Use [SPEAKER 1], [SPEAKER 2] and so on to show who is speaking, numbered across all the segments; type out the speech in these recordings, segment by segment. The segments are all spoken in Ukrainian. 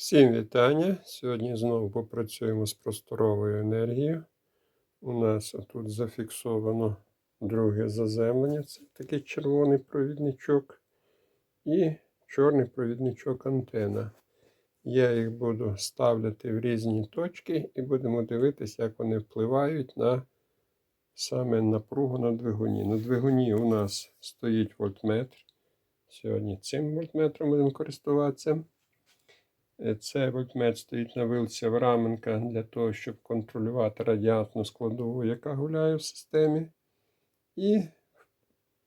[SPEAKER 1] Всім вітання! Сьогодні знову попрацюємо з просторовою енергією. У нас тут зафіксовано друге заземлення. Це такий червоний провідничок і чорний провідничок антена. Я їх буду ставляти в різні точки і будемо дивитися, як вони впливають на саме напругу на двигуні. На двигуні у нас стоїть вольтметр. Сьогодні цим вольтметром будемо користуватися. Е, Це вольтметр стоїть на вилці Авраменка для того, щоб контролювати радіатну складову, яка гуляє в системі. І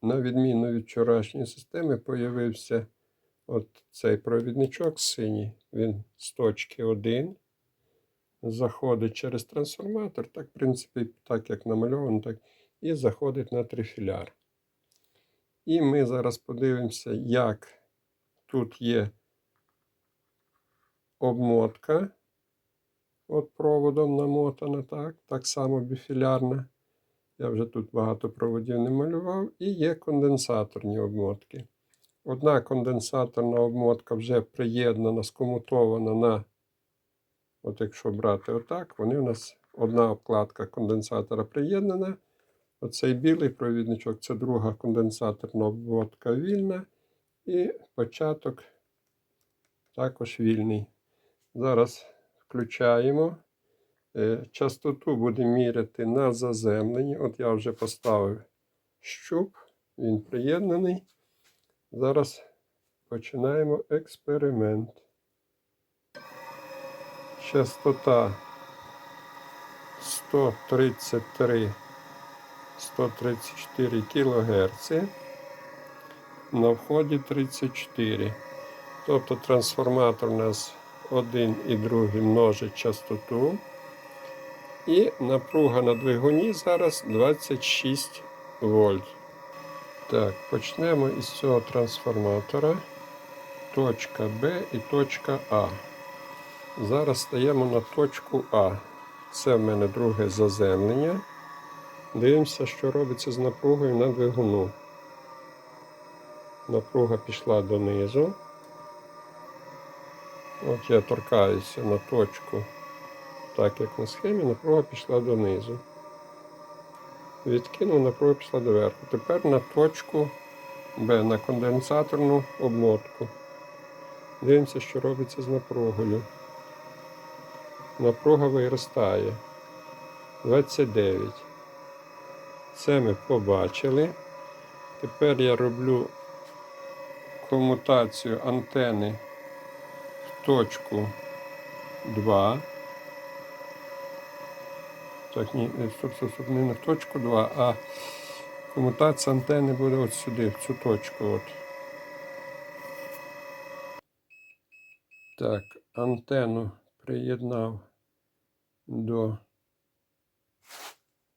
[SPEAKER 1] на відміну від вчорашньої системи, появився от цей провідничок синій. Він з точки 1 заходить через трансформатор, так, в принципі, так як намальовано, так і заходить на трифіляр. І ми зараз подивимося, як тут є обмотка. От проводом намотана, так, так само біфілярна. Я вже тут багато проводів не малював. І є конденсаторні обмотки. Одна конденсаторна обмотка вже приєднана, скомутована на, от якщо брати отак, вони у нас одна обкладка конденсатора приєднана. Оцей білий провідничок це друга конденсаторна обмотка вільна. І початок також вільний. Зараз включаємо. Е, Частоту будемо міряти на заземленні. От я вже поставив щуп, він приєднаний. Зараз починаємо експеримент. Частота 133 134 кГц. На вході 34. Тобто трансформатор у нас один і другий множить частоту. І напруга на двигуні зараз 26 вольт. Так, почнемо із цього трансформатора. Точка Б і точка А. Зараз стаємо на точку А. Це в мене друге заземлення. Дивимося, що робиться з напругою на двигуну. Напруга пішла донизу. От я торкаюся на точку, так як на схемі, напруга пішла донизу. Відкинув, напруга пішла доверху. Тепер на точку Б, на конденсаторну обмотку. Дивимося, що робиться з напругою. Напруга виростає. 29. Це ми побачили. Тепер я роблю комутацію антени точку 2. Так, ні, е, стоп, стоп, стоп, не на точку 2, а комутація антени буде от сюди, в цю точку. От. Так, антенну приєднав до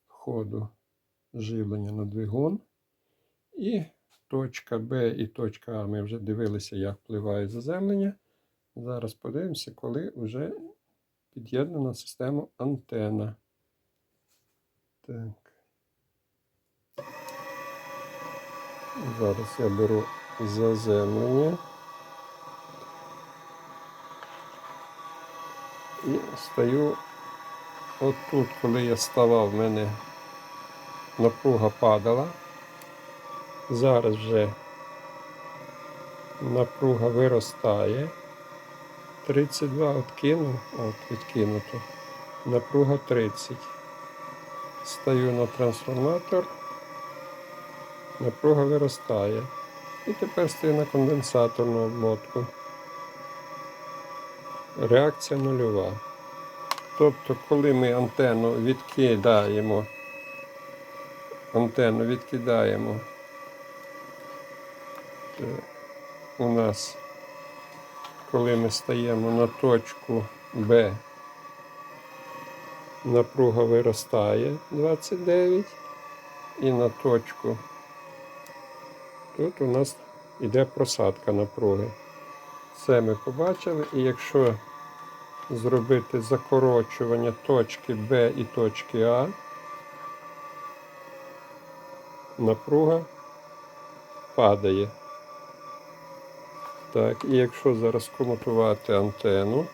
[SPEAKER 1] ходу живлення на двигун. І точка Б і точка А ми вже дивилися, як впливає заземлення. Зараз подивимося, коли вже під'єднана система антена. Так. Зараз я беру заземлення і стою отут, коли я ставав, в мене напруга падала. Зараз вже напруга виростає. 32 відкинув, от відкинуто. Напруга 30. Стаю на трансформатор. Напруга виростає. І тепер стою на конденсаторну обмотку. Реакція нульова. Тобто, коли ми антенну відкидаємо, антенну відкидаємо, у нас коли ми стаємо на точку Б, напруга виростає 29 і на точку тут у нас йде просадка напруги. Це ми побачили, і якщо зробити закорочування точки Б і точки А, напруга падає. Так, і якщо зараз комутувати антенну,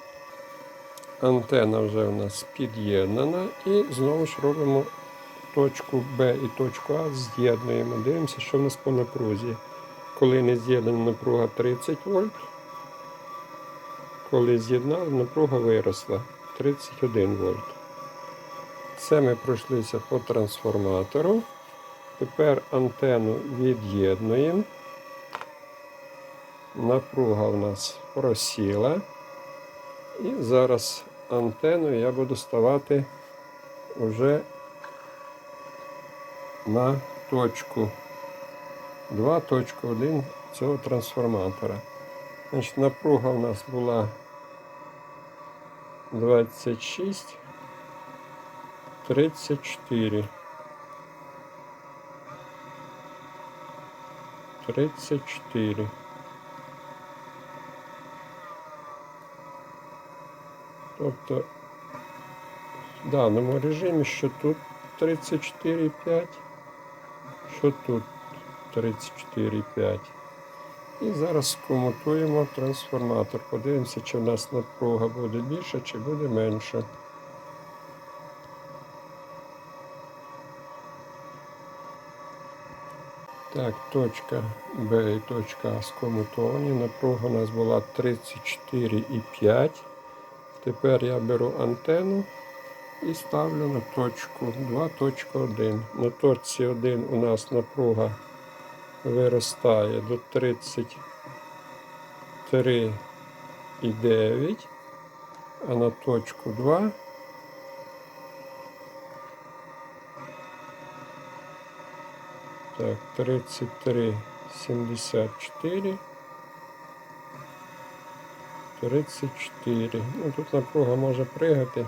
[SPEAKER 1] антена вже у нас під'єднана, і знову ж робимо точку Б і точку А з'єднуємо. Дивимося, що в нас по напрузі. Коли не з'єднана напруга 30 вольт, коли з'єднали, напруга виросла 31 вольт. Це ми пройшлися по трансформатору. Тепер антенну від'єднуємо. Напруга у нас просіла. І зараз антенну я буду ставати вже на точку 2.1 цього трансформатора. Значить, напруга у нас була 26, 34. 34. Тобто в даному режимі, що тут 34,5, що тут 34,5. І зараз комутуємо трансформатор. Подивимося, чи в нас напруга буде більша, чи буде менша. Так, точка Б і точка А скомутовані. Напруга у нас була 34,5. Тепер я беру антенну і ставлю на точку 2.1. На точці 1 у нас напруга виростає до 33,9, а на точку 2 так, 33,74. 34. Ну тут напруга може пригати.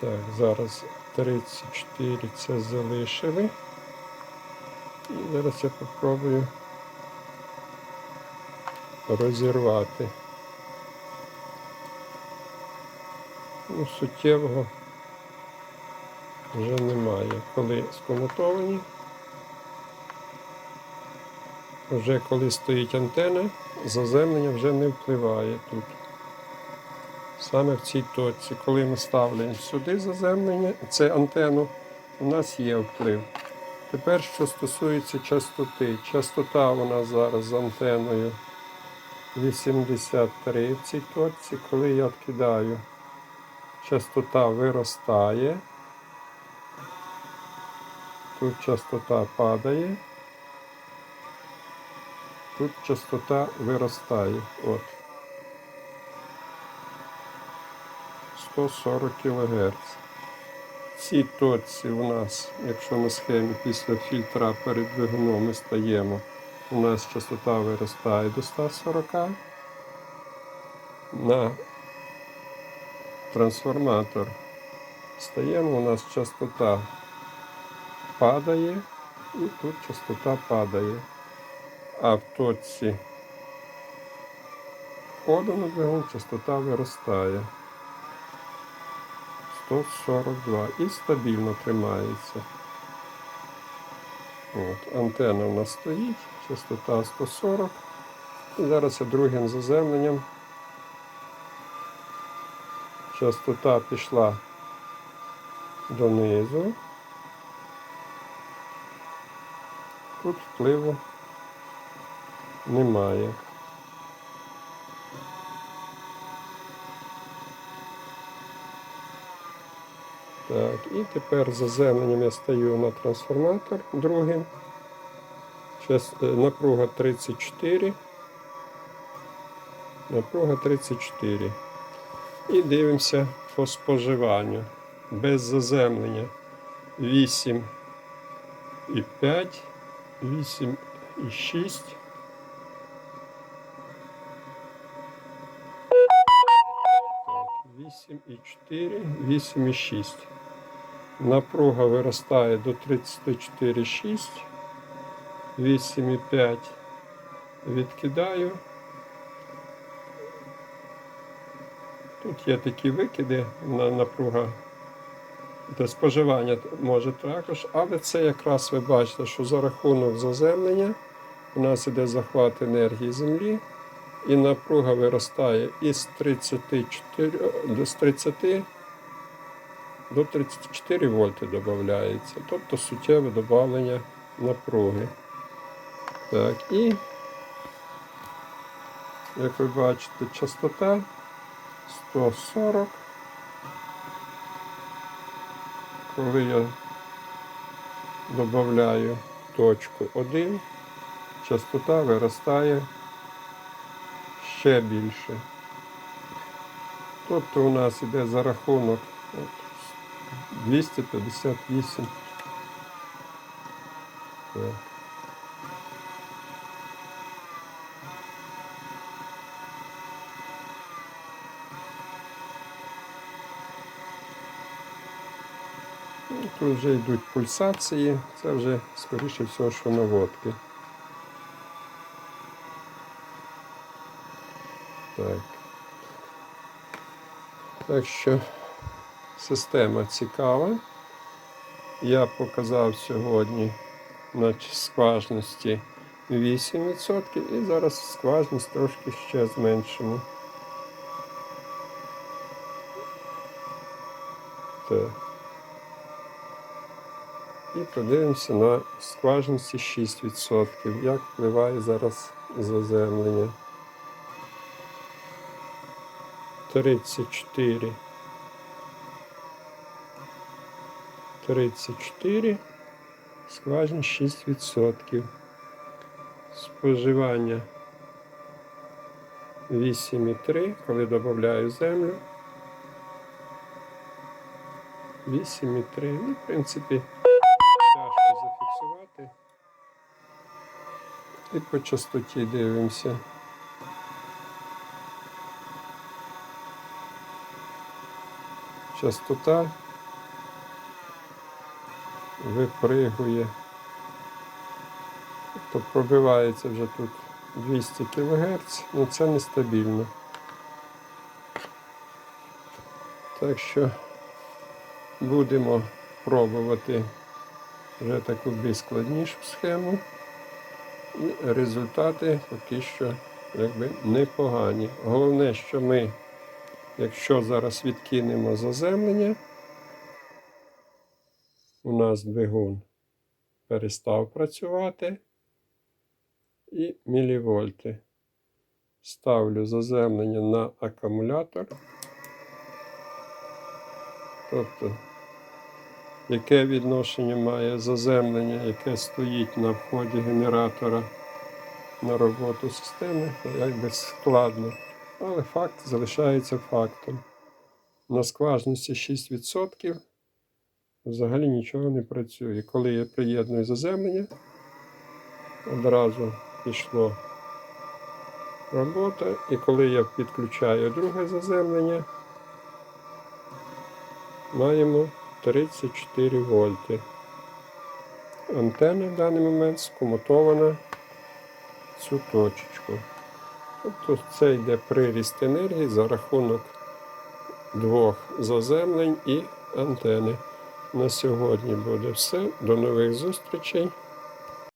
[SPEAKER 1] Так, зараз 34 це залишили. І зараз я попробую розірвати. Ну, суттєвого вже немає. Коли скомутовані, вже коли стоїть антена, заземлення вже не впливає тут. Саме в цій точці, коли ми ставимо сюди заземлення, це антенну, у нас є вплив. Тепер, що стосується частоти. Частота у нас зараз з антеною 83 в цій точці. Коли я відкидаю, частота виростає. Тут частота падає. Тут частота виростає. От. 140 кГц. В цій точці у нас, якщо на схемі після фільтра перед двигуном ми стаємо, у нас частота виростає до 140. На трансформатор стаємо, у нас частота падає і тут частота падає. А в точці входу на двигун частота виростає. 142 і стабільно тримається. От, Антенна у нас стоїть, частота 140. І зараз я другим заземленням. Частота пішла донизу. Тут впливу немає. Так, і тепер заземленням я стаю на трансформатор другим. Зараз е, напруга 34. Напруга 34. І дивимося по споживанню. Без заземлення 8 і 5, 8 і 6. Так, 8 і 4, 8 і 6. Напруга виростає до 34,6. 8,5 відкидаю. Тут є такі викиди, на напруга Де споживання може також, але це якраз ви бачите, що за рахунок заземлення у нас іде захват енергії землі, і напруга виростає із 34 до з 30 до 34 вольти додається, тобто суттєве додавлення напруги. Так, і як ви бачите, частота 140. Коли я додаю точку 1, частота виростає ще більше. Тобто у нас йде за рахунок 258. Так. Тут вже йдуть пульсації, це вже скоріше всього, що наводки. Так. Так що система цікава. Я показав сьогодні на скважності 8% і зараз скважність трошки ще зменшимо. Так. І подивимося на скважності 6%. Як впливає зараз заземлення. 34. 34. Скважність 6%. Споживання 8,3, коли додаю землю. 8,3. Ну, в принципі, І по частоті дивимося. Частота випригує. Тобто пробивається вже тут 200 кГц, але це нестабільно. Так що будемо пробувати вже таку більш складнішу схему. І результати поки що якби непогані. Головне, що ми, якщо зараз відкинемо заземлення, у нас двигун перестав працювати і мілівольти. Ставлю заземлення на акумулятор. Тобто, яке відношення має заземлення, яке стоїть на вході генератора на роботу системи, якби складно. Але факт залишається фактом. На скважності 6% взагалі нічого не працює. Коли я приєдную заземлення, одразу пішло робота. І коли я підключаю друге заземлення, маємо 34 вольти. Антенна в даний момент скомутована цю точечку. Тобто це йде приріст енергії за рахунок двох заземлень і антени. На сьогодні буде все. До нових зустрічей.